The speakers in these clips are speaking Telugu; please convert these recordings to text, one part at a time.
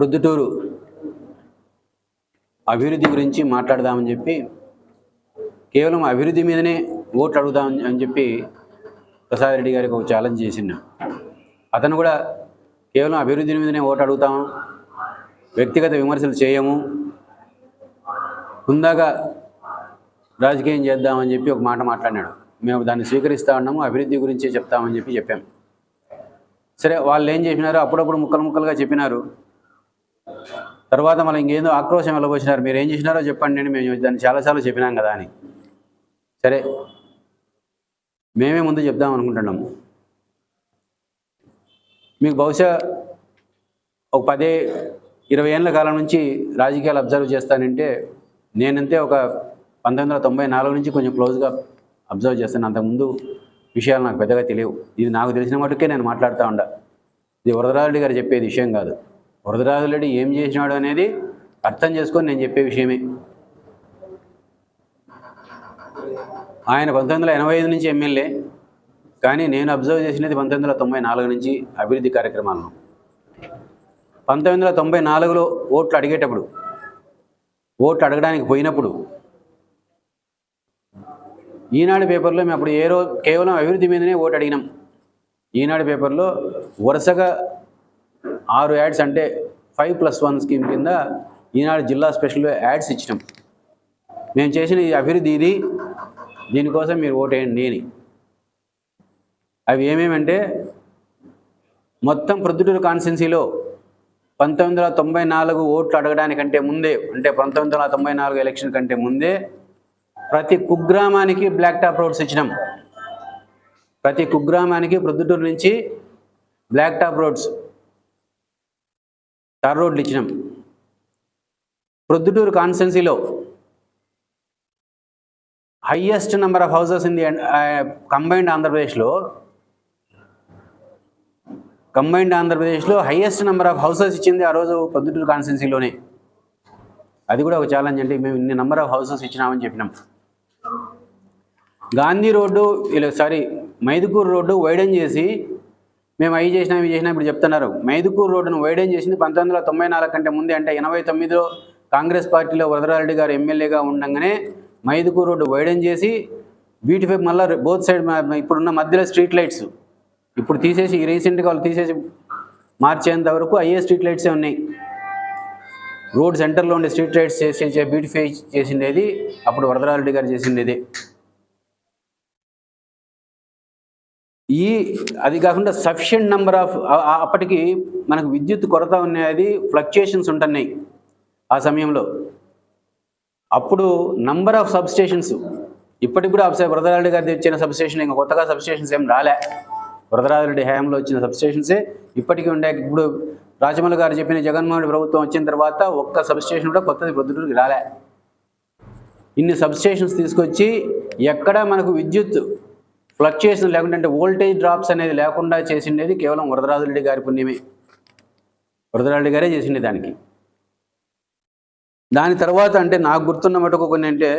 ప్రొద్దుటూరు అభివృద్ధి గురించి మాట్లాడదామని చెప్పి కేవలం అభివృద్ధి మీదనే ఓట్లు అడుగుదామని అని చెప్పి ప్రసాద్ రెడ్డి గారికి ఒక ఛాలెంజ్ చేసిండు. అతను కూడా కేవలం అభివృద్ధి మీదనే ఓటు అడుగుతాం వ్యక్తిగత విమర్శలు చేయము హుందాగా రాజకీయం చేద్దామని చెప్పి ఒక మాట మాట్లాడినాడు. మేము దాన్ని స్వీకరిస్తా ఉన్నాము అభివృద్ధి గురించే చెప్తామని చెప్పి చెప్పాం. సరే వాళ్ళు ఏం చేసినారు అప్పుడప్పుడు ముక్కలు ముక్కలుగా చెప్పినారు. తర్వాత మనం ఇంకేందో ఆక్రోశం వెళ్ళబోసినారు మీరు ఏం చేసినారో చెప్పండి. నేను మేము దాన్ని చాలాసార్లు చెప్పినాం కదా అని. సరే. మేమే ముందు చెప్దాం అనుకుంటున్నాము మీకు బహుశా ఒక పదే ఇరవై ఏళ్ళ కాలం నుంచి రాజకీయాలు అబ్జర్వ్ చేస్తానంటే నేనంతే ఒక పంతొమ్మిది వందల తొంభై నాలుగు నుంచి కొంచెం క్లోజ్గా అబ్జర్వ్ చేస్తాను. అంతకుముందు విషయాలు నాకు పెద్దగా తెలియవు. ఇది నాకు తెలిసిన మటుకే నేను మాట్లాడుతూ ఉండా. ఇది వరదరాజుడి గారు చెప్పేది విషయం కాదు. వరదరాజురెడ్డి ఏం చేసినాడు అనేది అర్థం చేసుకొని నేను చెప్పే విషయమే. ఆయన పంతొమ్మిది వందల ఎనభై ఐదు నుంచి ఎమ్మెల్యే కానీ నేను అబ్జర్వ్ చేసినది పంతొమ్మిది వందల తొంభై నాలుగు నుంచి అభివృద్ధి కార్యక్రమాలను. పంతొమ్మిది వందల తొంభై నాలుగులో ఓట్లు అడిగేటప్పుడు ఓట్లు అడగడానికి పోయినప్పుడు ఈనాడు పేపర్లో మేము అప్పుడు ఏ రోజు కేవలం అభివృద్ధి మీదనే ఓటు అడిగినాం. ఈనాడు పేపర్లో వరుసగా ఆరు యాడ్స్ అంటే ఫైవ్ ప్లస్ వన్ స్కీమ్ కింద ఈనాడు జిల్లా స్పెషల్ యాడ్స్ ఇచ్చినాం. మేము చేసిన ఈ అభివృద్ధి ఇది. దీనికోసం మీరు ఓటేయండి అని. అవి ఏమేమంటే మొత్తం ప్రొద్దుటూరు కాన్స్టెన్సీలో పంతొమ్మిది వందల తొంభై నాలుగు ఓట్లు అడగడానికంటే ముందే అంటే పంతొమ్మిది వందల తొంభై నాలుగు ఎలక్షన్ కంటే ముందే ప్రతి కుగ్రామానికి బ్లాక్ టాప్ రోడ్స్ ఇచ్చినాం. ప్రతి కుగ్రామానికి ప్రొద్దుటూరు నుంచి బ్లాక్ టాప్ రోడ్స్ తార్ రోడ్లు ఇచ్చినాం. Proddatur కాన్స్టెన్సీలో highest number of houses in the combined ఆంధ్రప్రదేశ్లో కంబైన్డ్ ఆంధ్రప్రదేశ్లో హయ్యెస్ట్ నెంబర్ ఆఫ్ హౌసెస్ ఇచ్చింది ఆ రోజు పొద్దుటూరు కాన్స్టెన్సీలోనే. అది కూడా ఒక ఛాలెంజ్ అంటే మేము ఇన్ని నెంబర్ ఆఫ్ హౌసెస్ ఇచ్చినామని చెప్పినాం. గాంధీ రోడ్డు ఇలా సారీ మైదుకూరు రోడ్డు వైడన్ చేసి మేము అవి చేసినా ఇవి చేసినా ఇప్పుడు చెప్తున్నారు. మైదుకూరు రోడ్డును వైడెన్ చేసింది పంతొమ్మిది వందల తొంభై నాలుగు కంటే ముందే అంటే ఎనభై తొమ్మిదిలో కాంగ్రెస్ పార్టీలో వరదరారెడ్డి గారు ఎమ్మెల్యేగా ఉండగానే మైదుకూరు రోడ్డు వైడెన్ చేసి వీటిపై మళ్ళీ బోత్ సైడ్ ఇప్పుడున్న మధ్యలో స్ట్రీట్ లైట్స్. ఇప్పుడు తీసేసి రీసెంట్గా వాళ్ళు తీసేసి మార్చేంత వరకు అయ్యే స్ట్రీట్ లైట్సే ఉన్నాయి. రోడ్ సెంటర్లో ఉండే స్ట్రీట్ లైట్స్ చేసి బ్యూటిఫై చేసిండేది అప్పుడు వరదరారెడ్డి గారు చేసిండేది. ఈ అది కాకుండా సఫిషియంట్ నెంబర్ ఆఫ్ అప్పటికి మనకు విద్యుత్ కొరత ఉన్నది ఫ్లక్చుయేషన్స్ ఉంటున్నాయి ఆ సమయంలో. అప్పుడు నంబర్ ఆఫ్ సబ్స్టేషన్స్ ఇప్పటికి కూడా వరదరారెడ్డి గారి తెచ్చిన సబ్స్టేషన్ ఇంకా కొత్తగా సబ్స్టేషన్స్ ఏం రాలే. వరదరాజరెడ్డి హయాంలో వచ్చిన సబ్స్టేషన్సే ఇప్పటికీ ఉండే ఇప్పుడు రాజమౌళి గారు చెప్పిన జగన్మోహన్ ప్రభుత్వం వచ్చిన తర్వాత ఒక్క సబ్స్టేషన్ కూడా కొత్తది ప్రొద్దుటూరుకి రాలే. ఇన్ని సబ్స్టేషన్స్ తీసుకొచ్చి ఎక్కడ మనకు విద్యుత్ ఫ్లక్చుయేషన్ లేకుండా అంటే వోల్టేజ్ డ్రాప్స్ అనేది లేకుండా చేసిండేది కేవలం వరదరాజురెడ్డి గారి పుణ్యమే. వరదరాజరెడ్డి గారే చేసిండే దానికి. దాని తర్వాత అంటే నాకు గుర్తున్న మటుకు కొన్ని అంటే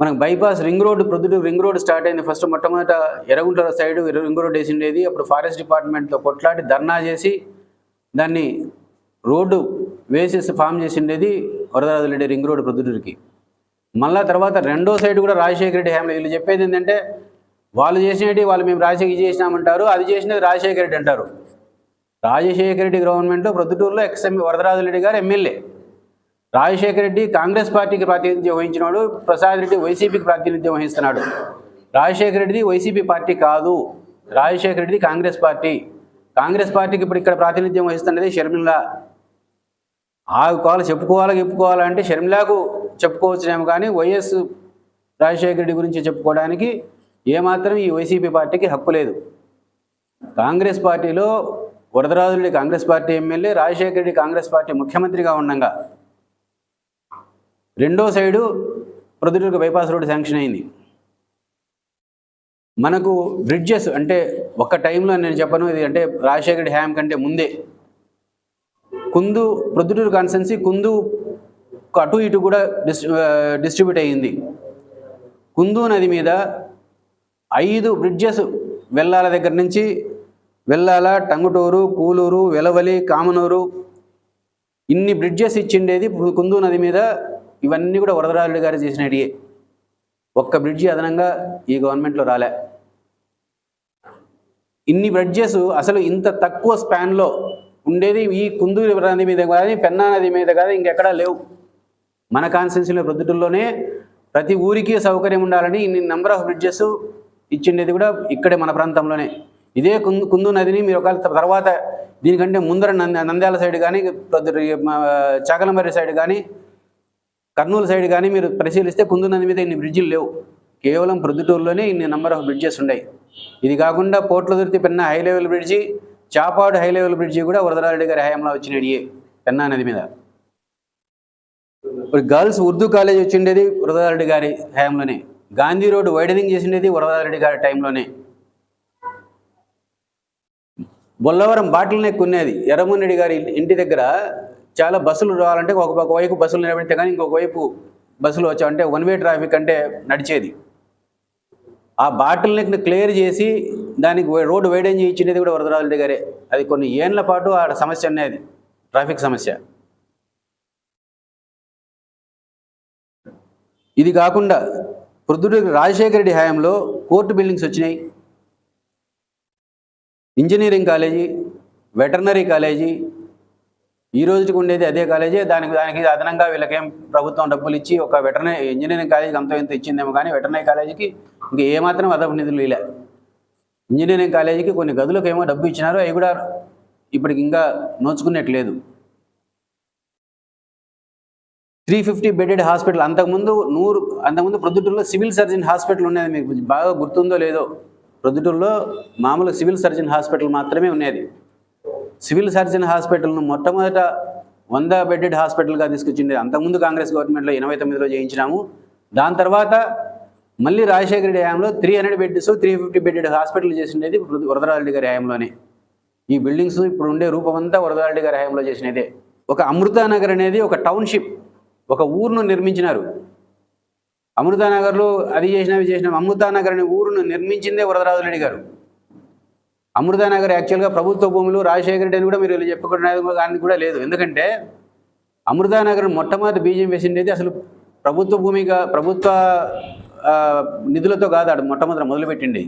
మనకు bypass ring road Proddatur ring road start అయింది. ఫస్ట్ మొట్టమొదట ఎర్రగుంటల సైడ్ రింగ్ రోడ్ వేసిండేది. అప్పుడు ఫారెస్ట్ డిపార్ట్మెంట్తో కొట్లాడి ధర్నా చేసి దాన్ని రోడ్డు వేసేసి ఫామ్ చేసిండేది వరదరాజరెడ్డి రింగ్ రోడ్ ప్రొద్దుటూరుకి. మళ్ళా తర్వాత రెండో సైడ్ కూడా రాజశేఖర రెడ్డి హ్యామ్లో వీళ్ళు చెప్పేది ఏంటంటే వాళ్ళు చేసినవి వాళ్ళు మేము రాజశేఖర్ చేసినామంటారు అది చేసినది రాజశేఖర రెడ్డి అంటారు. రాజశేఖర రెడ్డి గవర్నమెంట్లో ప్రొద్దుటూరులో ఎక్స్ఎంఈ వరదరాజరెడ్డి గారు ఎమ్మెల్యే. రాజశేఖర రెడ్డి కాంగ్రెస్ పార్టీకి ప్రాతినిధ్యం వహించినాడు ప్రసాద్ రెడ్డి వైసీపీకి ప్రాతినిధ్యం వహిస్తున్నాడు. రాజశేఖర రెడ్డిది వైసీపీ పార్టీ కాదు రాజశేఖర రెడ్డిది కాంగ్రెస్ పార్టీ. కాంగ్రెస్ పార్టీకి ఇప్పుడు ఇక్కడ ప్రాతినిధ్యం వహిస్తున్నది షర్మిల. ఆ కాలు చెప్పుకోవాలి చెప్పుకోవాలంటే షర్మిలాకు చెప్పుకోవచ్చునేమో కానీ వైఎస్ రాజశేఖర రెడ్డి గురించి చెప్పుకోవడానికి ఏమాత్రం ఈ వైసీపీ పార్టీకి హక్కు లేదు. Congress party Varadarajureddy Congress party MLA Rajasekhara Reddy Congress party ముఖ్యమంత్రిగా ఉండగా. రెండో సైడు ప్రొద్దుటూరుకు బైపాస్ రోడ్డు శాంక్షన్ అయింది. మనకు బ్రిడ్జెస్ అంటే ఒక టైంలో నేను చెప్పను ఇది అంటే రాజశేఖర రెడ్డి హ్యామ్ కంటే ముందే. కుందు ప్రొద్దుటూరు కాన్స్టెన్సీ కుందు అటు ఇటు కూడా డిస్ట్రిబ్యూట్ అయ్యింది. కుందు నది మీద ఐదు బ్రిడ్జెస్ వెళ్ళాల దగ్గర నుంచి వెళ్ళాల టంగుటూరు కూలూరు వెలవలి కామనూరు ఇన్ని బ్రిడ్జెస్ ఇచ్చిండేది కుందూ కుందు నది మీద ఇవన్నీ కూడా వరదరాజుడు గారు చేసినటియే. ఒక్క బ్రిడ్జి అదనంగా ఈ గవర్నమెంట్లో రాలే. ఇన్ని బ్రిడ్జెస్ అసలు ఇంత తక్కువ స్పాన్లో ఉండేది ఈ కుందూరు నది మీద కానీ పెన్నా నది మీద కానీ ఇంకెక్కడా లేవు. మన కాన్స్టిట్యూన్సీలో ప్రొద్దుటల్లోనే ప్రతి ఊరికి సౌకర్యం ఉండాలని ఇన్ని నెంబర్ ఆఫ్ బ్రిడ్జెస్ ఇచ్చిండేది కూడా ఇక్కడే మన ప్రాంతంలోనే. ఇదే కుందు కుందు నదిని మీరు ఒకవేళ తర్వాత దీనికంటే ముందర నంద నంద్యాల సైడ్ కానీ చాకలమర్రి సైడ్ కానీ కర్నూలు సైడ్ కానీ మీరు పరిశీలిస్తే కుందు నది మీద ఇన్ని బ్రిడ్జిలు లేవు. కేవలం ప్రొద్దుటూరులోనే ఇన్ని నెంబర్ ఆఫ్ బ్రిడ్జెస్ ఉన్నాయి ఇది కాకుండా Potladurthi Penna high level bridge Chapadu high level bridge కూడా వరదరారెడ్డి గారి హయాంలో వచ్చినడియే పెన్నా నది మీద. ఇప్పుడు గర్ల్స్ ఉర్దూ కాలేజ్ వచ్చిండేది వరదారెడ్డి గారి హయాంలోనే. గాంధీ రోడ్డు వైడనింగ్ చేసిండేది వరదారెడ్డి గారి టైంలోనే. బొల్లవరం బాటిల్ నెక్ ఉన్నది ఎర్రమోహన్ గారి ఇంటి దగ్గర చాలా బస్సులు రావాలంటే ఒక వైపు బస్సులు నిలబెడితే కానీ ఇంకొక వైపు బస్సులు వచ్చామంటే వన్ వే ట్రాఫిక్ అంటే నడిచేది. ఆ బాటిల్ నెక్ని క్లియర్ చేసి దానికి రోడ్డు వైడెన్ చేయించినది కూడా వరదరాజురెడ్డి గారే. అది కొన్ని ఏండ్ల పాటు ఆ సమస్య అనేది ట్రాఫిక్ సమస్య. ఇది కాకుండా పృథ్వీ రాజశేఖర రెడ్డి హయాంలో కోర్టు బిల్డింగ్స్ వచ్చినాయి. ఇంజనీరింగ్ కాలేజీ వెటర్నరీ కాలేజీ ఈ రోజుకి ఉండేది అదే కాలేజీ. దానికి దానికి అదనంగా వీళ్ళకేం ప్రభుత్వం డబ్బులు ఇచ్చి ఒక వెటర్నరీ ఇంజనీరింగ్ కాలేజీకి అంత ఇంత ఇచ్చిందేమో కానీ వెటర్నరీ కాలేజీకి ఇంకా ఏమాత్రం అదపు నిధులు ఇలా ఇంజనీరింగ్ కాలేజీకి కొన్ని గదులకు ఏమో డబ్బు ఇచ్చినారు అవి కూడా ఇప్పటికి ఇంకా నోచుకున్నట్లేదు త్రీ ఫిఫ్టీ బెడెడ్ హాస్పిటల్. అంతకుముందు నూరు అంతకుముందు ప్రొద్దుటూరులో సివిల్ సర్జన్ హాస్పిటల్ ఉండేది మీకు బాగా గుర్తుందో లేదో. ప్రొద్దుటూరులో మామూలు సివిల్ సర్జన్ హాస్పిటల్ మాత్రమే ఉండేది. సివిల్ సర్జన్ హాస్పిటల్ను మొట్టమొదట వంద బెడెడ్ హాస్పిటల్గా తీసుకొచ్చింది అంతకుముందు కాంగ్రెస్ గవర్నమెంట్లో ఎనభై తొమ్మిదిలో చేయించినాము. దాని తర్వాత మళ్ళీ రాజశేఖర రెడ్డి హయాంలో three hundred beds three fifty bedded hospital చేసిండేది Varadarareddy గారి హయాంలోనే. ఈ బిల్డింగ్స్ ఇప్పుడు ఉండే రూపమంతా వరదరారెడ్డి గారి హయాంలో చేసినదే. ఒక అమృతానగర్ అనేది ఒక టౌన్షిప్. ఒక ఊరును నిర్మించినారు. అమృతానగర్లో అది చేసినవి చేసిన అమృతానగర్ అనే ఊరును నిర్మించిందే వరదరాజురెడ్డి గారు. అమృతానగర్ యాక్చువల్గా ప్రభుత్వ భూములు రాజశేఖర రెడ్డి అని కూడా మీరు చెప్పుకునేది కానీ కూడా లేదు. ఎందుకంటే అమృతానగర్ మొట్టమొదటి బీజం వేసిండేది అసలు ప్రభుత్వ భూమిగా ప్రభుత్వ నిధులతో కాదు ఆడు మొట్టమొదటి మొదలుపెట్టింది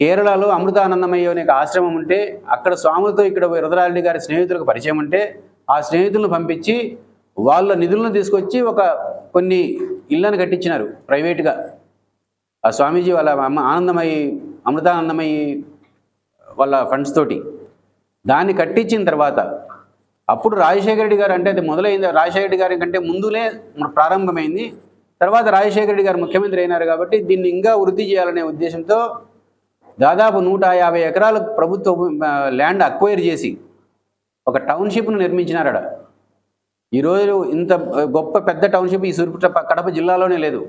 కేరళలో అమృతానందమయ్య అనే ఆశ్రమం ఉంటే అక్కడ స్వాములతో ఇక్కడ వరదరారెడ్డి గారి స్నేహితులకు పరిచయం ఉంటే ఆ స్నేహితులను పంపించి వాళ్ళ నిధులను తీసుకొచ్చి ఒక కొన్ని ఇళ్ళను కట్టించినారు ప్రైవేట్గా. ఆ స్వామీజీ వాళ్ళ అమ్మ ఆనందమయ్యి అమృతానందమయ్యి వాళ్ళ ఫండ్స్ తోటి దాన్ని కట్టించిన తర్వాత అప్పుడు రాజశేఖర రెడ్డి గారు అంటే అది మొదలైంది. రాజశేఖర రెడ్డి గారి కంటే ముందులే ప్రారంభమైంది. తర్వాత రాజశేఖర రెడ్డి గారు ముఖ్యమంత్రి అయినారు కాబట్టి దీన్ని ఇంకా వృద్ధి చేయాలనే ఉద్దేశంతో దాదాపు నూట యాభై ఎకరాల ప్రభుత్వ ల్యాండ్ అక్వైర్ చేసి ఒక టౌన్షిప్ను నిర్మించినారడ ఈరోజు ఇంత గొప్ప పెద్ద టౌన్షిప్ ఈ సూర్పుట కడప జిల్లాలోనే లేదు.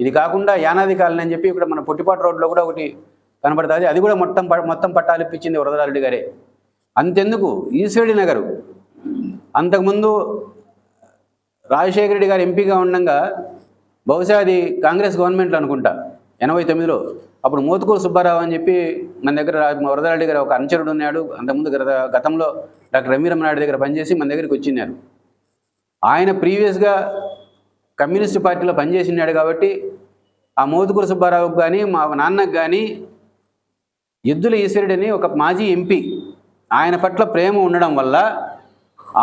ఇది కాకుండా యానాది కాలనీ అని చెప్పి ఇక్కడ మన పొట్టిపాటు రోడ్లో కూడా ఒకటి కనబడుతుంది అది కూడా మొత్తం మొత్తం పట్టాలిప్పించింది వరదరారెడ్డి గారే. అంతెందుకు? ఈశ్వరుడి నగరు. అంతకుముందు రాజశేఖర రెడ్డి గారు ఎంపీగా ఉండగా బహుశా అది కాంగ్రెస్ గవర్నమెంట్లో అనుకుంటా ఎనభై తొమ్మిదిలో అప్పుడు మోతుకూరు సుబ్బారావు అని చెప్పి మన దగ్గర రా- గారు ఒక అనుచరుడు ఉన్నాడు. అంతకుముందు గత- గతంలో డాక్టర్ రమీరమనాయుడు దగ్గర పనిచేసి మన దగ్గరికి వచ్చినారు. ఆయన ప్రీవియస్గా కమ్యూనిస్ట్ పార్టీలో పనిచేసినాడు కాబట్టి ఆ మోదుకూరు సుబ్బారావుకు కానీ మా నాన్నకు కానీ ఎద్దుల ఈశ్వరుడని ఒక మాజీ ఎంపీ ఆయన పట్ల ప్రేమ ఉండడం వల్ల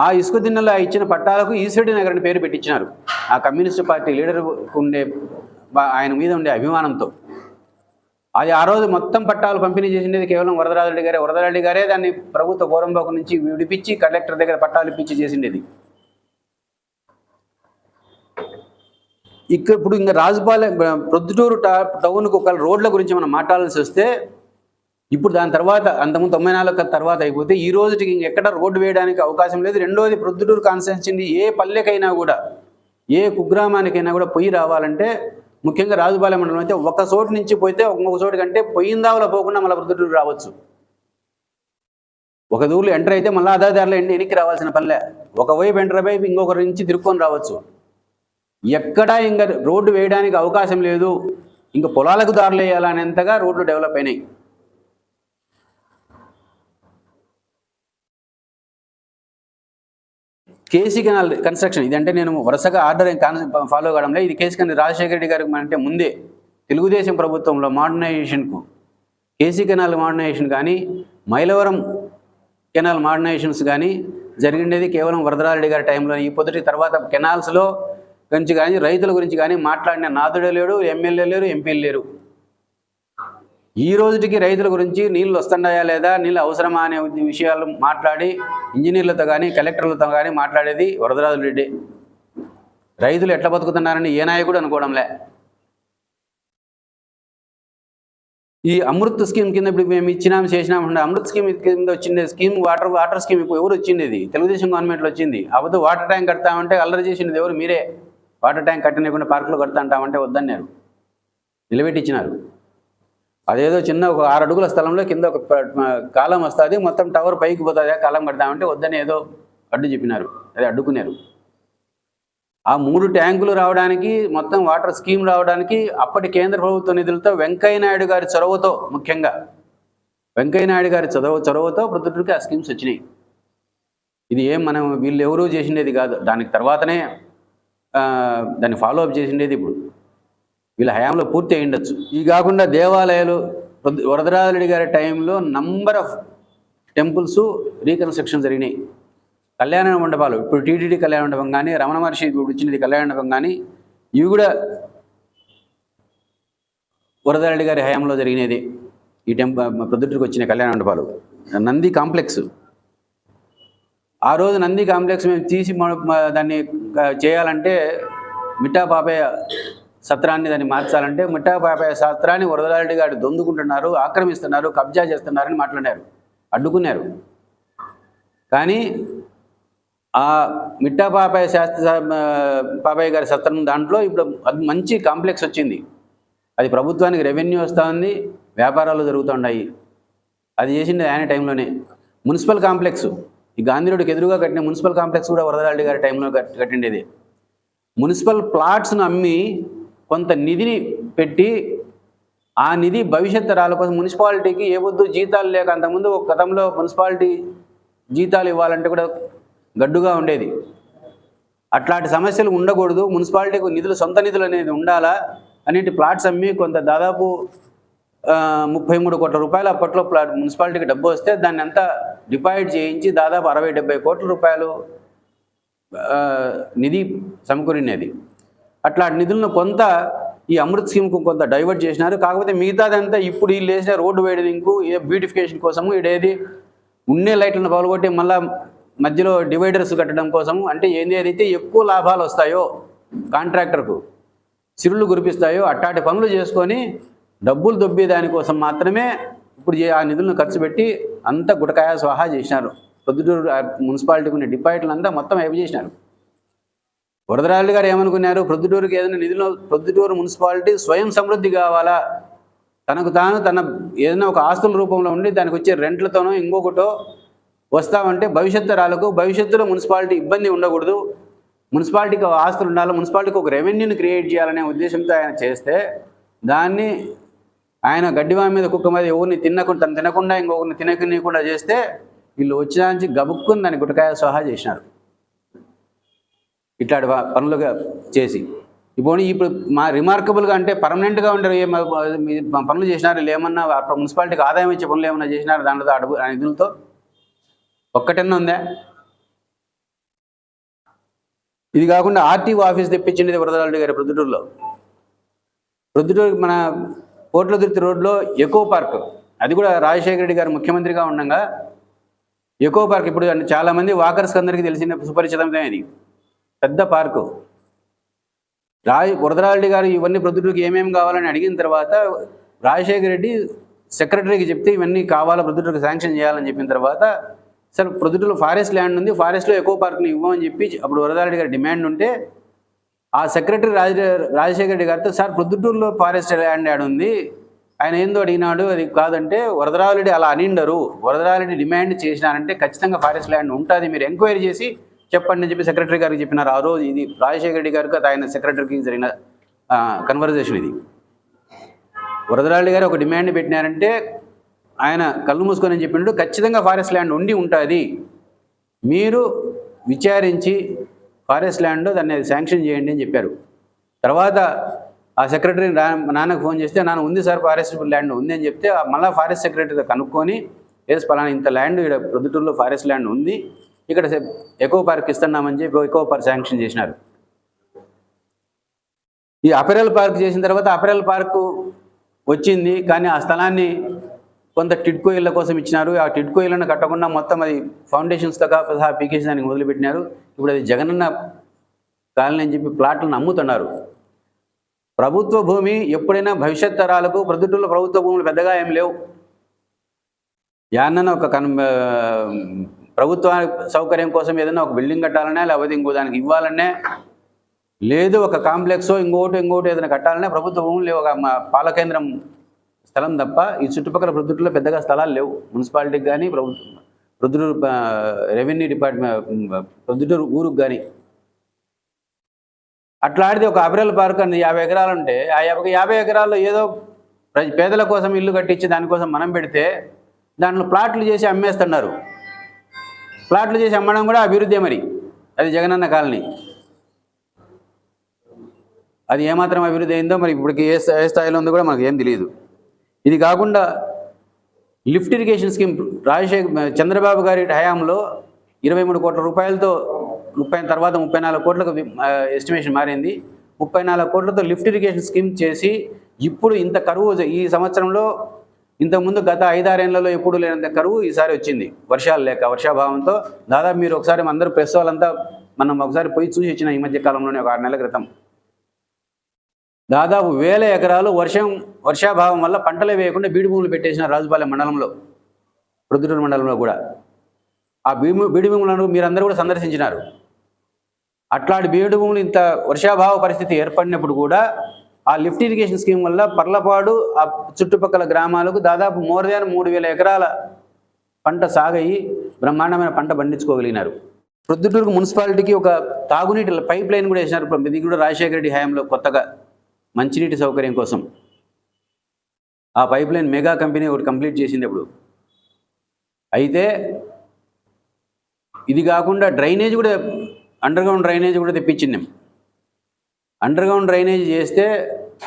ఆ ఇసుక దిన్నెలో ఇచ్చిన పట్టాలకు ఈశ్వరుడి నగర్ పేరు పెట్టించినారు. ఆ కమ్యూనిస్ట్ పార్టీ లీడర్ ఉండే ఆయన మీద ఉండే అభిమానంతో. అది ఆ రోజు మొత్తం పట్టాలు పంపిణీ చేసిండేది కేవలం వరదరాజరెడ్డి గారే. వరదరారెడ్డి గారే దాన్ని ప్రభుత్వ కోరంబాకు నుంచి విడిపించి కలెక్టర్ దగ్గర పట్టాలు ఇప్పించి చేసిండేది. ఇక్కడ ఇప్పుడు ఇంకా రాజుపాలెం ప్రొద్దుటూరు టా- టౌన్కు ఒక రోడ్ల గురించి మనం మాట్లాడాల్సి వస్తే ఇప్పుడు దాని తర్వాత అంతకుముందు తొంభై నాలుగు తర్వాత అయిపోతే ఈ రోజుకి ఇంకెక్కడ రోడ్డు వేయడానికి అవకాశం లేదు. రెండోది ప్రొద్దుటూరు కాన్స్టిట్యున్సీ ఏ పల్లెకైనా కూడా ఏ కుగ్రామానికైనా కూడా పొయ్యి రావాలంటే ముఖ్యంగా రాజుపాలెం మండలం అయితే ఒక చోటు నుంచి పోతే ఇంకొక చోటు కంటే పొయ్యిందావులో పోకుండా మళ్ళీ ప్రొద్దుటూరు రావచ్చు. ఒక దూరులో ఎంటర్ అయితే మళ్ళీ అదే దారిలో ఎండి ఎనికి రావాల్సిన పనిలే. ఒకవైపు ఎంటర్ అయిపోయి ఇంకొకరి నుంచి తిరుక్కొని రావచ్చు. ఎక్కడా ఇంకా రోడ్డు వేయడానికి అవకాశం లేదు. ఇంకా పొలాలకు దారులు వేయాలనేంతగా రోడ్లు డెవలప్ అయినాయి. కేసీ కెనాల్ కన్స్ట్రక్షన్ ఇదంటే నేను వరుసగా ఆర్డర్ ఫాలో కావడంలో. ఇది కేసీ కెనాల్ రాజశేఖర రెడ్డి గారికి అంటే ముందే తెలుగుదేశం ప్రభుత్వంలో మోడర్నైజేషన్కు కేసీ కెనాల్ మోడర్నైజేషన్ కానీ మైలవరం కెనాల్ మోడర్నైజేషన్స్ కానీ జరిగినది కేవలం వరదరారెడ్డి గారి టైంలో ఈ పొద్దుటి తర్వాత కెనాల్స్లో గురించి కానీ రైతుల గురించి కానీ మాట్లాడిన నాదుడే లేడు ఎమ్మెల్యే లేరు ఎంపీలు లేరు. ఈ రోజుటికి రైతుల గురించి నీళ్ళు వస్తున్నాయా లేదా నీళ్ళు అవసరమా అనే విషయాలు మాట్లాడి ఇంజనీర్లతో కానీ కలెక్టర్లతో కానీ మాట్లాడేది వరదరాజు రెడ్డి. రైతులు ఎట్లా బతుకుతున్నారని ఏ నాయకుడు అనుకోవడంలే. ఈ అమృత్ స్కీమ్ కింద ఇప్పుడు మేము ఇచ్చినాం చేసినాం అంటే అమృత్ స్కీమ్ కింద వచ్చింది స్కీమ్ వాటర్ వాటర్ స్కీమ్ ఇప్పుడు ఎవరు వచ్చింది ఇది తెలుగుదేశం గవర్నమెంట్లో వచ్చింది. అప్పుడు వాటర్ ట్యాంక్ కడతామంటే అల్లరి చేసింది ఎవరు? మీరే. వాటర్ ట్యాంక్ కట్టనివ్వకుండా పార్కులో కడతా అంటామంటే వద్దన్నారు నిలబెట్టించినారు అదేదో చిన్న ఒక ఆరు అడుగుల స్థలంలో కింద ఒక కాలం వస్తుంది మొత్తం టవర్ పైకి పోతుంది ఆ కాలం కడతామంటే వద్దని ఏదో అడ్డు చెప్పినారు. అదే అడ్డుకున్నారు. ఆ మూడు ట్యాంకులు రావడానికి మొత్తం వాటర్ స్కీమ్ రావడానికి అప్పటి కేంద్ర ప్రభుత్వ నిధులతో వెంకయ్య నాయుడు గారి చొరవతో ముఖ్యంగా వెంకయ్య నాయుడు గారి చొరవ చొరవతో ప్రతి ఆ స్కీమ్స్ వచ్చినాయి. ఇది ఏం మనం వీళ్ళు ఎవరూ చేసిండేది కాదు. దానికి తర్వాతనే దాన్ని ఫాలో అప్ చేసిండేది ఇప్పుడు. వీళ్ళ హయాంలో పూర్తి అయ్యిండొచ్చు ఇవి కాకుండా దేవాలయాలు వరద- వరదరాజరెడ్డి గారి టైంలో నంబర్ ఆఫ్ టెంపుల్స్ రీకన్స్ట్రక్షన్ జరిగినాయి. కళ్యాణ మండపాలు ఇప్పుడు టీటీడీ కళ్యాణ మండపం కానీ రమణ మహర్షి ఇప్పుడు ఇచ్చినది కళ్యాణ మండపం కానీ ఇవి కూడా వరదరెడ్డి గారి హయాంలో జరిగినది. ఈ టెంప ప్రొద్దుటికి వచ్చిన కళ్యాణ మండపాలు. నంది కాంప్లెక్స్. ఆ రోజు నంది కాంప్లెక్స్ మేము తీసి దాన్ని చేయాలంటే మిఠా పాపయ్య సత్రాన్ని దాన్ని మార్చాలంటే మిఠా పాపయ్య సత్రాన్ని వరదలారెడ్డి గారు దొందుకుంటున్నారు ఆక్రమిస్తున్నారు కబ్జా చేస్తున్నారని మాట్లాడారు అడ్డుకున్నారు. కానీ ఆ మిట్టా పాపయ్య శాస్త్ర పాపయ్య గారి సత్రం దాంట్లో ఇప్పుడు అది మంచి కాంప్లెక్స్ వచ్చింది. అది ప్రభుత్వానికి రెవెన్యూ వస్తూ ఉంది వ్యాపారాలు జరుగుతున్నాయి అది చేసింది ఆయన టైంలోనే. Municipal complex. ఈ గాంధీ రోడ్డుకి ఎదురుగా కట్టిన మున్సిపల్ కాంప్లెక్స్ కూడా వరదరారెడ్డి గారి టైంలో కట్- కట్టిండేది. మున్సిపల్ ప్లాట్స్ను అమ్మి కొంత నిధిని పెట్టి ఆ నిధి భవిష్యత్ తరాల కోసం మున్సిపాలిటీకి ఏ వద్దు జీతాలు లేక అంతకుముందు ఒక గతంలో మున్సిపాలిటీ జీతాలు ఇవ్వాలంటే కూడా గడ్డుగా ఉండేది. అట్లాంటి సమస్యలు ఉండకూడదు. మున్సిపాలిటీకి నిధులు సొంత నిధులు అనేది ఉండాలా? అనేటి ప్లాట్స్ అమ్మి కొంత దాదాపు ముప్పై మూడు కోట్ల రూపాయలు అప్పట్లో ప్లాట్ మున్సిపాలిటీకి డబ్బు వస్తే దాన్ని అంతా డిపాజిట్ చేయించి దాదాపు అరవై డెబ్బై కోట్ల రూపాయలు నిధి సమకూరినది. అట్లాంటి నిధులను కొంత ఈ అమృత్ స్కీమ్కు కొంత డైవర్ట్ చేసినారు. కాకపోతే మిగతాదంతా ఇప్పుడు వీళ్ళు వేసిన రోడ్డు వేయడానికి ఏ బ్యూటిఫికేషన్ కోసము ఇడేది ఉండే లైట్లను పగలగొట్టి మళ్ళా మధ్యలో డివైడర్స్ కట్టడం కోసము. అంటే ఏంది ఏదైతే ఎక్కువ లాభాలు వస్తాయో కాంట్రాక్టర్కు సిరులు కురిపిస్తాయో అట్లాంటి పనులు చేసుకొని డబ్బులు దొబ్బే దానికోసం మాత్రమే ఇప్పుడు ఆ నిధులను ఖర్చు పెట్టి అంతా గుటకాయ స్వాహా చేసినారు. పొద్దుటూరు ఆ మున్సిపాలిటీకి ఉన్న డిపాజిట్లు అంతా మొత్తం అయిపోయి చేసినారు. వరదరాజు గారు ఏమనుకున్నారు? ప్రొద్దుటూరుకి ఏదైనా నిధులు ప్రొద్దుటూరు మున్సిపాలిటీ స్వయం సమృద్ధి కావాలా? తనకు తాను తన ఏదైనా ఒక ఆస్తుల రూపంలో ఉండి దానికి వచ్చే రెంట్లతోనో ఇంకొకటో వస్తామంటే భవిష్యత్తు రాలకు భవిష్యత్తులో మున్సిపాలిటీ ఇబ్బంది ఉండకూడదు. మున్సిపాలిటీకి ఆస్తులు ఉండాలి మున్సిపాలిటీకి ఒక రెవెన్యూని క్రియేట్ చేయాలనే ఉద్దేశంతో ఆయన చేస్తే దాన్ని ఆయన గడ్డివా మీద కుక్క మీద ఎవరిని తినకుండా తను తినకుండా ఇంకొకరిని తినకుండా చేస్తే వీళ్ళు వచ్చిన నుంచి గబుక్కుని దాన్ని గుటకాయ సహా చేసినారు. ఇట్లాంటి పనులుగా చేసి. ఇప్పుడు ఇప్పుడు మా రిమార్కబుల్గా అంటే పర్మనెంట్గా ఉండరు ఏ పనులు చేసినారు లేమన్నా మున్సిపాలిటీకి ఆదాయం ఇచ్చే పనులు ఏమన్నా చేసినారు దాంట్లో అడుగు నిధులతో? ఒక్కటన్నా ఉందా? ఇది కాకుండా ఆర్టీఓ ఆఫీస్ తెప్పించింది వరదరాజు గారి ప్రొద్దుటూరులో. ప్రొద్దుటూరు మన కోట్లదుర్తి రోడ్లో ఎకో పార్క్. అది కూడా రాజశేఖర రెడ్డి గారు ముఖ్యమంత్రిగా ఉండగా ఎకో పార్క్ ఇప్పుడు చాలామంది చాలా మంది వాకర్స్కి అందరికీ తెలిసిన సుపరిచితమే అది పెద్ద పార్కు. రాజ వరదరారెడ్డి గారు ఇవన్నీ ప్రొద్దుటూరుకి ఏమేమి కావాలని అడిగిన తర్వాత రాజశేఖర రెడ్డి సెక్రటరీకి చెప్తే ఇవన్నీ కావాలా ప్రొద్దుటూరుకి శాంక్షన్ చేయాలని చెప్పిన తర్వాత సార్ ప్రొద్దుటూరులో ఫారెస్ట్ ల్యాండ్ ఉంది ఫారెస్ట్లో ఎకో పార్క్ని ఇవ్వమని చెప్పి అప్పుడు వరదరారెడ్డి గారి డిమాండ్ ఉంటే ఆ సెక్రటరీ రాజ రాజశేఖర రెడ్డి గారితో సార్ ప్రొద్దుటూరులో ఫారెస్ట్ ల్యాండ్ యాడ్ ఉంది. ఆయన ఏందో అడిగినాడు అది కాదంటే వరదరాజులెడ్డి అలా అనిండరు. వరదరాజులెడ్డి డిమాండ్ చేసినారంటే ఖచ్చితంగా ఫారెస్ట్ ల్యాండ్ ఉంటుంది. మీరు ఎంక్వైరీ చేసి చెప్పండి అని చెప్పి సెక్రటరీ గారికి చెప్పినారు. ఆ రోజు ఇది రాజశేఖర రెడ్డి గారికి ఆయన సెక్రటరీకి జరిగిన కన్వర్జేషన్ ఇది. వరదరారెడ్డి గారు ఒక డిమాండ్ పెట్టినారంటే ఆయన కళ్ళు మూసుకొని చెప్పినట్టు ఖచ్చితంగా ఫారెస్ట్ ల్యాండ్ ఉండి ఉంటుంది. మీరు విచారించి ఫారెస్ట్ ల్యాండ్ దాన్ని శాంక్షన్ చేయండి అని చెప్పారు. తర్వాత ఆ సెక్రటరీ నాన్నకు ఫోన్ చేస్తే నాన్న ఉంది సార్ ఫారెస్ట్ ల్యాండ్ ఉంది అని చెప్తే మళ్ళీ ఫారెస్ట్ సెక్రటరీతో కనుక్కొని ఎస్ పలానా ఇంత ల్యాండ్ ఇక్కడ ప్రొద్దుటూరులో ఫారెస్ట్ ల్యాండ్ ఉంది ఇక్కడ ఎకో పార్క్ ఇస్తున్నామని చెప్పి ఎకో పార్క్ శాంక్షన్ చేసినారు. ఈ అపెరల్ పార్క్ చేసిన తర్వాత అపెరల్ పార్కు వచ్చింది కానీ ఆ స్థలాన్ని కొంత టిడ్కో ఇళ్ళ కోసం ఇచ్చినారు. ఆ టిడ్కో ఇళ్ళను కట్టకుండా మొత్తం అది ఫౌండేషన్స్తో సహా పీకేసి దానికి మొదలుపెట్టినారు. ఇప్పుడు అది జగనన్న కాలనీ అని చెప్పి ప్లాట్లను అమ్ముతున్నారు ప్రభుత్వ భూమి ఎప్పుడైనా భవిష్యత్ తరాలకు ప్రొద్దుటూరులో ప్రభుత్వ భూములు పెద్దగా ఏం లేవు. యాన్న ఒక కన్ ప్రభుత్వ సౌకర్యం కోసం ఏదైనా ఒక బిల్డింగ్ కట్టాలనే లేకపోతే ఇంకో దానికి ఇవ్వాలనే లేదు ఒక కాంప్లెక్స్ ఇంకోటి ఇంకోటి ఏదైనా కట్టాలనే ప్రభుత్వ భూములు లేవు. ఒక పాలకేంద్రం పాల కేంద్రం స్థలం తప్ప ఈ చుట్టుపక్కల ప్రొద్దుట్లో పెద్దగా స్థలాలు లేవు. మున్సిపాలిటీకి కానీ ప్రభుత్వం ప్రొద్దుటూరు రెవెన్యూ డిపార్ట్మెంట్ ప్రొద్దుటూరు ఊరుకు కానీ అట్లా ఆడితే ఒక అబిరల్ పార్క్ అని యాభై ఎకరాలు ఉంటే ఆ యాభై యాభై ఎకరాల్లో ఏదో పేదల కోసం ఇల్లు కట్టించి దానికోసం మనం పెడితే దాంట్లో ప్లాట్లు చేసి అమ్మేస్తున్నారు. ప్లాట్లు చేసి అమ్మడం కూడా అభివృద్ధి మరి. అది జగనన్న కాలనీ. అది ఏమాత్రం అభివృద్ధి అయిందో మరి ఇప్పటికి ఏ ఏ స్థాయిలో ఉందో కూడా మనకు ఏం తెలియదు. ఇది కాకుండా lift irrigation scheme Rajasekhar Chandrababu గారి హయాంలో ఇరవై మూడు కోట్ల రూపాయలతో ముప్పై తర్వాత ముప్పై నాలుగు కోట్లకు ఎస్టిమేషన్ మారింది. ముప్పై నాలుగు కోట్లతో లిఫ్ట్ ఇరిగేషన్ స్కీమ్ చేసి ఇప్పుడు ఇంత కరువు ఈ సంవత్సరంలో ఇంతకుముందు గత ఐదారేళ్ళలో ఎప్పుడు లేనంత కరువు ఈసారి వచ్చింది. వర్షాలు లేక వర్షాభావంతో దాదాపు మీరు ఒకసారి అందరూ ప్రెస్ వాళ్ళంతా మనం ఒకసారి పోయి చూసి వచ్చిన ఈ మధ్య కాలంలోనే ఒక ఆరు నెలల క్రితం. దాదాపు వేల ఎకరాలు వర్షం వర్షాభావం వల్ల పంటలే వేయకుండా బీడి భూములు పెట్టేసిన రాజుపాలెం మండలంలో ప్రొద్దుటూరు మండలంలో కూడా. ఆ భీము బీడి భూములను మీరందరూ కూడా సందర్శించినారు. అట్లాంటి బీడు భూములు ఇంత వర్షాభావ పరిస్థితి ఏర్పడినప్పుడు కూడా ఆ లిఫ్ట్ ఇరిగేషన్ స్కీమ్ వల్ల పర్లపాడు ఆ చుట్టుపక్కల గ్రామాలకు దాదాపు మోర్ దాన్ మూడు వేల ఎకరాల పంట సాగయి బ్రహ్మాండమైన పంట పండించుకోగలిగినారు. ప్రొద్దుటూరుకు మున్సిపాలిటీకి ఒక తాగునీటి పైప్ లైన్ కూడా వేసినారు. ఇది కూడా రాజశేఖర రెడ్డి హయాంలో కొత్తగా. మంచినీటి సౌకర్యం కోసం. ఆ పైప్ లైన్ మెగా కంపెనీ ఒకటి కంప్లీట్ చేసింది ఇప్పుడు అయితే ఇది కాకుండా డ్రైనేజ్ కూడా అండర్గ్రౌండ్ డ్రైనేజ్ కూడా తెప్పించింది అండర్గ్రౌండ్ డ్రైనేజ్ చేస్తే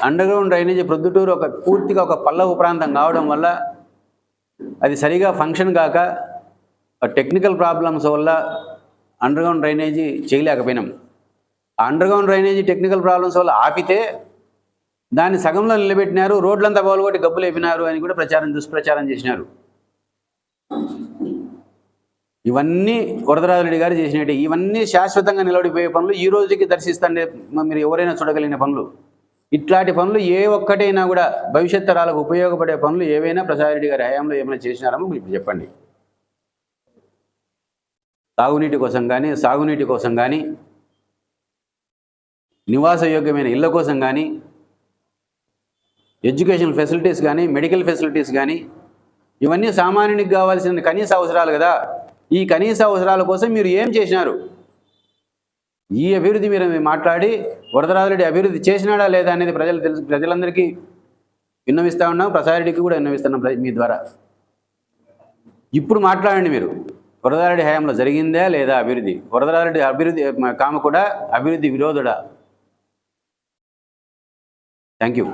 అండర్గ్రౌండ్ డ్రైనేజ్ ప్రొద్దుటూరు ఒక పూర్తిగా ఒక పల్లవు ప్రాంతం కావడం వల్ల అది సరిగా ఫంక్షన్ కాక టెక్నికల్ ప్రాబ్లమ్స్ వల్ల అండర్గ్రౌండ్ డ్రైనేజీ చేయలేకపోయినాం. ఆ డ్రైనేజీ టెక్నికల్ ప్రాబ్లమ్స్ వల్ల ఆపితే దాన్ని సగంలో నిలబెట్టినారు రోడ్లంతా బాగుకొట్టి గబ్బులు వేపినారు అని కూడా ప్రచారం దుష్ప్రచారం చేసినారు. ఇవన్నీ వరదరాజరెడ్డి గారు చేసినట్టు. ఇవన్నీ శాశ్వతంగా నిలబడిపోయే పనులు ఈ రోజుకి దర్శిస్తాండే మీరు ఎవరైనా చూడగలిగిన పనులు. ఇట్లాంటి పనులు ఏ ఒక్కటైనా కూడా భవిష్యత్ తరాలకు ఉపయోగపడే పనులు ఏవైనా ప్రసాదరెడ్డి గారి హయాంలో ఏమైనా చేసినారో మీరు చెప్పండి. తాగునీటి కోసం కానీ సాగునీటి కోసం కానీ నివాసయోగ్యమైన ఇళ్ళ కోసం కానీ ఎడ్యుకేషన్ ఫెసిలిటీస్ కానీ మెడికల్ ఫెసిలిటీస్ కానీ ఇవన్నీ సామాన్యునికి కావాల్సిన కనీస అవసరాలు కదా. ఈ కనీస అవసరాల కోసం మీరు ఏం చేసినారు? ఈ అభివృద్ధి మీరు మాట్లాడి వరదరాజరెడ్డి అభివృద్ధి చేసినాడా లేదా అనేది ప్రజలు తెలుసు ప్రజలందరికీ విన్నవిస్తా ఉన్నాం. ప్రసారెడ్డికి కూడా విన్నవిస్తున్నాం మీ ద్వారా. ఇప్పుడు మాట్లాడండి మీరు. వరదారెడ్డి హయాంలో జరిగిందా లేదా అభివృద్ధి? వరదరారెడ్డి అభివృద్ధి కామ కూడా అభివృద్ధి విరోధుడా? Thank you